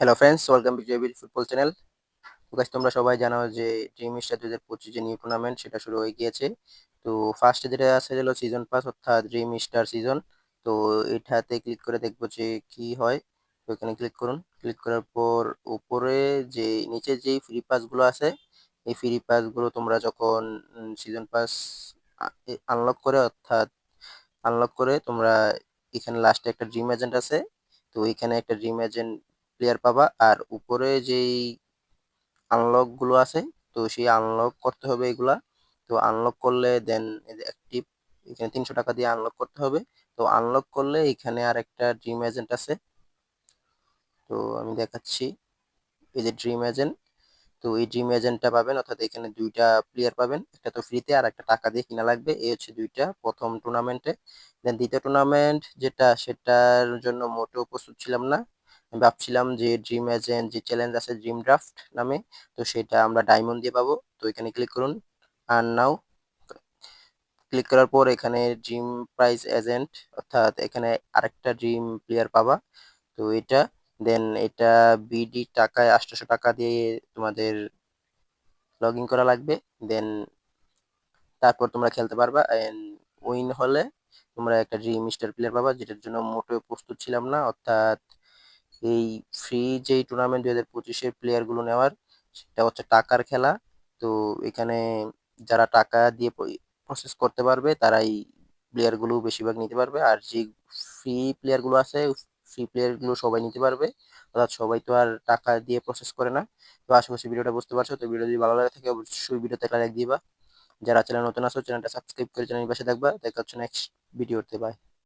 Hello friends welcome to জেবির football channel তো তোমরা সবাই জানো যে ড্রিম স্টার দু হাজার পঁচিশ যে নিউ টুর্নামেন্ট সেটা শুরু হয়ে গিয়েছে। তো ফার্স্টে যেটা আছে হলো সিজন পাস অর্থাৎ ড্রিম স্টার সিজন তো এটাতে ক্লিক করে দেখব যে কি হয়। তো এখানে ক্লিক করুন। ক্লিক করার পর উপরে যে, নিচে যেই ফ্রি পাসগুলো আছে, এই ফ্রি পাসগুলো তোমরা যখন সিজন পাস আনলক করে অর্থাৎ আনলক করে তোমরা এখানে লাস্টে একটা ড্রিম এজেন্ট আছে। তো এখানে একটা ড্রিম এজেন্ট প্লেয়ার পাবা। আর উপরে যেই আনলকগুলো আছে, তো সেই আনলক করতে হবে এগুলা। তো আনলক করলে দেন অ্যাক্টিভ এখানে তিনশো টাকা দিয়ে আনলক করতে হবে। তো আনলক করলে এখানে আর একটা ড্রিম এজেন্ট আছে। তো আমি দেখাচ্ছি। এই যে ড্রিম এজেন্ট তো এই ড্রিম এজেন্টটা পাবেন, অর্থাৎ এখানে দুইটা প্লেয়ার পাবেন। একটা তো ফ্রিতে আর একটা টাকা দিয়ে কিনা লাগবে। এই হচ্ছে দুইটা। প্রথম টুর্নামেন্টে দেন দ্বিতীয় টুর্নামেন্ট যেটা, সেটার জন্য মোটেও প্রস্তুত ছিলাম না। ভাবছিলাম যে ড্রিম এজেন্ট যে চ্যালেঞ্জ আছে ড্রিম ড্রাফট নামে, তো সেটা আমরা ডায়মন্ড দিয়ে পাবো। তো এখানে ক্লিক করুন। আর নাও ক্লিক করার পর এখানে ড্রিম প্রাইজ এজেন্ট অর্থাৎ এখানে আরেকটা ড্রিম প্লেয়ার পাবা। তো এটা দেন এটা বিডি টাকায় আটশোশো টাকা দিয়ে তোমাদের লগ ইন করা লাগবে। দেন তারপর তোমরা খেলতে পারবা। উইন হলে তোমরা একটা ড্রিম স্টার প্লেয়ার পাবা, যেটার জন্য মোটেও প্রস্তুত ছিলাম না। অর্থাৎ এই ফ্রি যেই টুর্নামেন্ট দুই হাজার পঁচিশের প্লেয়ারগুলো নেওয়ার, সেটা হচ্ছে টাকার খেলা। তো এখানে যারা টাকা দিয়ে প্রসেস করতে পারবে, তারাই প্লেয়ারগুলো বেশিরভাগ নিতে পারবে। আর যে ফ্রি প্লেয়ারগুলো আছে ফ্রি প্লেয়ারগুলো সবাই নিতে পারবে। অর্থাৎ সবাই তো আর টাকা দিয়ে প্রসেস করে না। তো আশেপাশে ভিডিওটা বুঝতে পারছ। তো ভিডিও যদি ভালো লাগে থাকে, অবশ্যই ভিডিওতে একটা লাইক দিবা। যারা চ্যানেল নতুন আসো চ্যানেলটা সাবস্ক্রাইব করে চ্যানেল পাশে থাকবা। দেখা হচ্ছে নেক্সট ভিডিওতে বাই